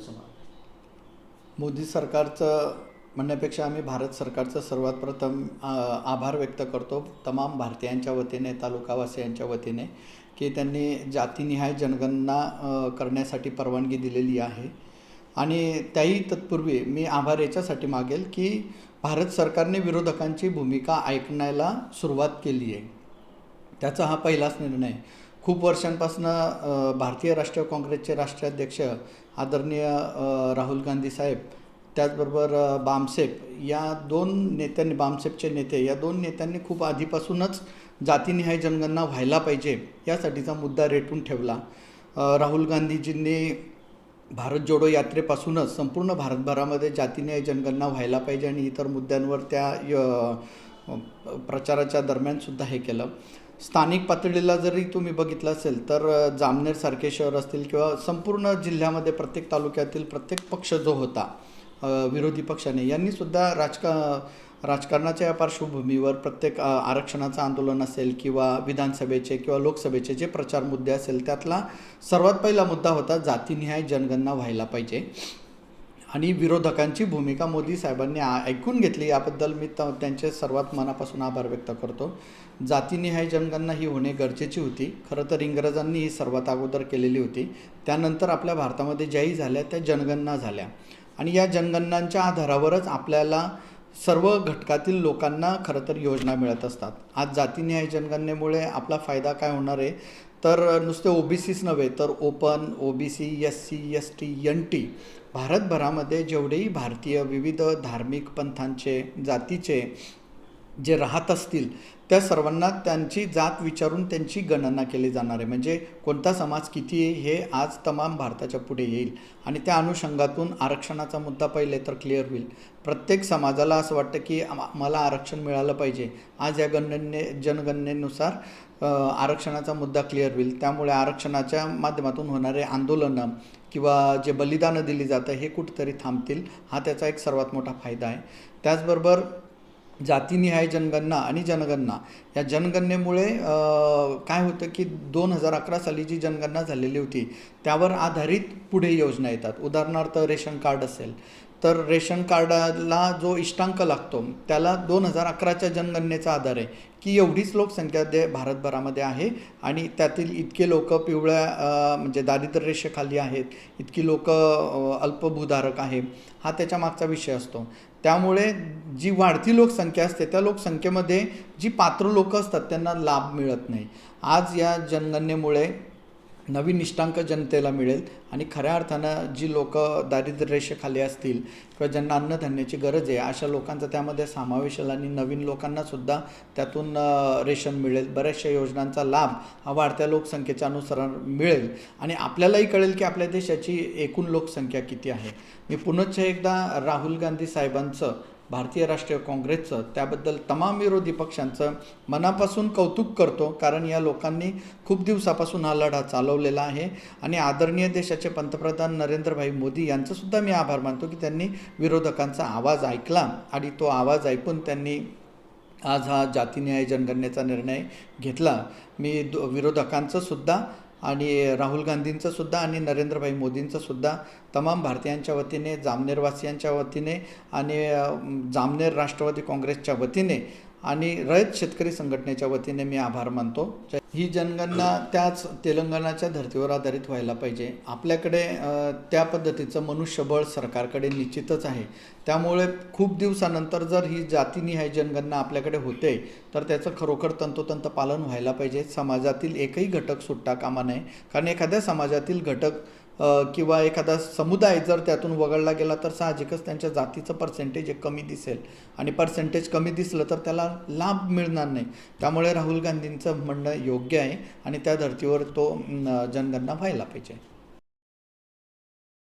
असं मला मोदी सरकारचं म्हणण्यापेक्षा आम्ही भारत सरकारचं सर्वात प्रथम आभार व्यक्त करतो तमाम भारतीयांच्या वतीने तालुकावासियांच्या वतीने की त्यांनी जातीनिहाय जनगणना करण्यासाठी परवानगी दिलेली आहे. आणि त्याही तत्पूर्वी मी आभार याच्यासाठी मागेल की भारत सरकारने विरोधकांची भूमिका ऐकण्याला सुरुवात केली आहे त्याचा हा पहिलाच निर्णय. आहे. खूप वर्षांपासून भारतीय राष्ट्रीय काँग्रेसचे राष्ट्राध्यक्ष आदरणीय राहुल गांधी साहेब त्याचबरोबर बामसेप या दोन नेत्यांनी बामसेपचे नेते या दोन नेत्यांनी खूप आधीपासूनच जातीनिहाय जनगणना व्हायला पाहिजे यासाठीचा मुद्दा रेटून ठेवला. राहुल गांधीजींनी भारत जोडो यात्रेपासूनच संपूर्ण भारतभरामध्ये जातीने जनगणना व्हायला पाहिजे आणि इतर मुद्द्यांवर त्या य- प्रचाराच्या दरम्यानसुद्धा हे केलं. स्थानिक पातळीला जरी तुम्ही बघितलं असेल तर जामनेरसारखे शहर असतील किंवा संपूर्ण जिल्ह्यामध्ये प्रत्येक तालुक्यातील प्रत्येक पक्ष जो होता विरोधी पक्षाने यांनीसुद्धा राजका राजकारणाच्या या पार्श्वभूमीवर प्रत्येक आरक्षणाचं आंदोलन असेल किंवा विधानसभेचे किंवा लोकसभेचे जे प्रचार मुद्दे असेल त्यातला सर्वात पहिला मुद्दा होता जातीनिहाय जनगणना व्हायला पाहिजे. आणि विरोधकांची भूमिका मोदी साहेबांनी ऐकून घेतली. याबद्दल मी त त्यांचे सर्वात मनापासून आभार व्यक्त करतो. जातीनिहाय जनगणना ही होणे गरजेची होती. खरं तर इंग्रजांनी ही सर्वात अगोदर केलेली होती. त्यानंतर आपल्या भारतामध्ये ज्याही झाल्या त्या जनगणना झाल्या. आणि या जनगणनांच्या आधारावरच आपल्याला सर्व घटकातील लोकांना खरं तर योजना मिळत असतात. आज जातीनिहाय जनगणनेमुळे आपला फायदा काय होणार आहे? तर नुसते ओ बी सीच नव्हे तर open O B C S C S T N T भारतभरामध्ये जेवढेही भारतीय विविध धार्मिक पंथांचे जातीचे जे राहत असतील त्या सर्वांना त्यांची जात विचारून त्यांची गणना केली जाणार आहे. म्हणजे कोणता समाज किती आहे हे आज तमाम भारताच्या पुढे येईल. आणि त्या अनुषंगातून आरक्षणाचा मुद्दा पहिले तर क्लिअर होईल. प्रत्येक समाजाला असं वाटतं की मला आरक्षण मिळालं पाहिजे. आज या गणने जनगणनेनुसार आरक्षणाचा मुद्दा क्लिअर होईल. त्यामुळे आरक्षणाच्या माध्यमातून होणारे आंदोलनं किंवा जे बलिदानं दिली जातं हे कुठेतरी थांबतील हा त्याचा एक सर्वात मोठा फायदा आहे. त्याचबरोबर जातीनिहाय जनगणना आणि जनगणना या जनगणनेमुळे काय होतं की दोन हजार अकरा साली जी जनगणना झालेली होती त्यावर आधारित पुढे योजना येतात. उदाहरणार्थ रेशन कार्ड असेल तर रेशन कार्डाला जो इष्टांक लागतो त्याला दोन हजार अकराच्या जनगणनेचा आधार आहे. की एवढीच लोकसंख्या दे भारतभरामध्ये आहे आणि त्यातील इतके लोक पिवळ्या म्हणजे दारिद्र्य रेषेखाली आहेत इतकी लोक अल्पभूधारक आहे हा त्याच्या मागचा विषय असतो. त्यामुळे जी वाढती लोकसंख्या असते त्या लोकसंख्येमध्ये जी पात्र लोक असतात त्यांना लाभ मिळत नाही. आज या जनगणनेमुळे नवीन निष्ठांक जनतेला मिळेल आणि खऱ्या अर्थानं जी लोक दारिद्र्य रेषेखाली असतील किंवा ज्यांना अन्नधान्याची गरज आहे अशा लोकांचा त्यामध्ये समावेश होईल आणि नवीन लोकांनासुद्धा त्यातून रेशन मिळेल. बऱ्याचशा योजनांचा लाभ हा वाढत्या लोकसंख्येच्या अनुसार मिळेल. आणि आपल्यालाही कळेल की आपल्या देशाची एकूण लोकसंख्या किती आहे. मी पुनश्च एकदा राहुल गांधी साहेबांचं भारतीय राष्ट्रीय काँग्रेसचं त्याबद्दल तमाम विरोधी पक्षांचं मनापासून कौतुक करतो कारण या लोकांनी खूप दिवसापासून हा लढा चालवलेला आहे. आणि आदरणीय देशाचे पंतप्रधान नरेंद्रभाई मोदी यांचंसुद्धा मी आभार मानतो की त्यांनी विरोधकांचा आवाज ऐकला आणि तो आवाज ऐकून त्यांनी आज हा जातीन्याय जनगणनेचा निर्णय घेतला. मी दो विरोधकांचंसुद्धा आणि राहुल गांधींचं सुद्धा आणि नरेंद्रभाई मोदींचं सुद्धा तमाम भारतीयांच्या वतीने जामनेरवासियांच्या वतीने आणि जामनेर राष्ट्रवादी काँग्रेसच्या वतीने आणि रयत शेतकरी संघटनेच्या वतीने मी आभार मानतो. ही जनगणना त्याच तेलंगणाच्या धर्तीवर आधारित व्हायला पाहिजे. आपल्याकडे त्या पद्धतीचं मनुष्यबळ सरकारकडे निश्चितच आहे. त्यामुळे खूप दिवसानंतर जर ही जातीनिहाय जनगणना आपल्याकडे होते तर त्याचं खरोखर तंतोतंत पालन व्हायला पाहिजे. समाजातील एकही घटक सुटता कामा नये. कारण एखाद्या समाजातील घटक किंवा एखादा समुदाय जर त्यातून वगळला गेला तर साहजिकच त्यांच्या जातीचं पर्सेंटेज एक कमी दिसेल. आणि पर्सेंटेज कमी दिसलं तर त्याला लाभ मिळणार नाही. त्यामुळे राहुल गांधींचं म्हणणं योग्य आहे आणि त्या धर्तीवर तो जनगणना व्हायला पाहिजे.